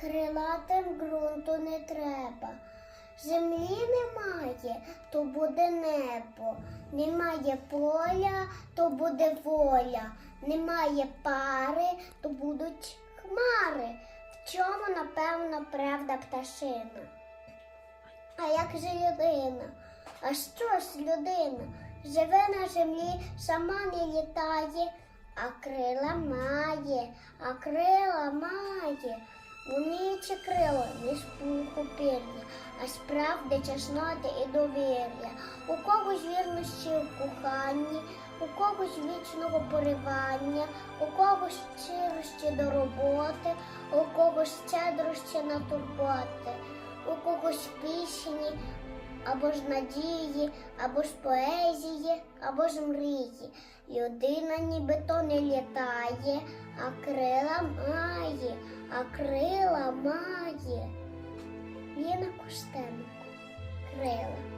крилатим ґрунту не треба. Землі немає, то буде небо. Немає поля, то буде воля. Немає пари, то будуть хмари. В чому, напевно, правда пташина? А як же людина? А що ж людина? Живе на землі, сама не літає, а крила має, а крила має. Вміючи крила, не пуху пір'я, а з правди, чесноти і довір'я. У когось вірності в коханні, у когось вічного поривання, у когось щирості до роботи, у когось щедрості на турботи, у когось пісні, або ж надії, або ж поезії, або ж мрії. Людина нібито не літає, а крила має, а крила має. Ліна Куштенко. Крила.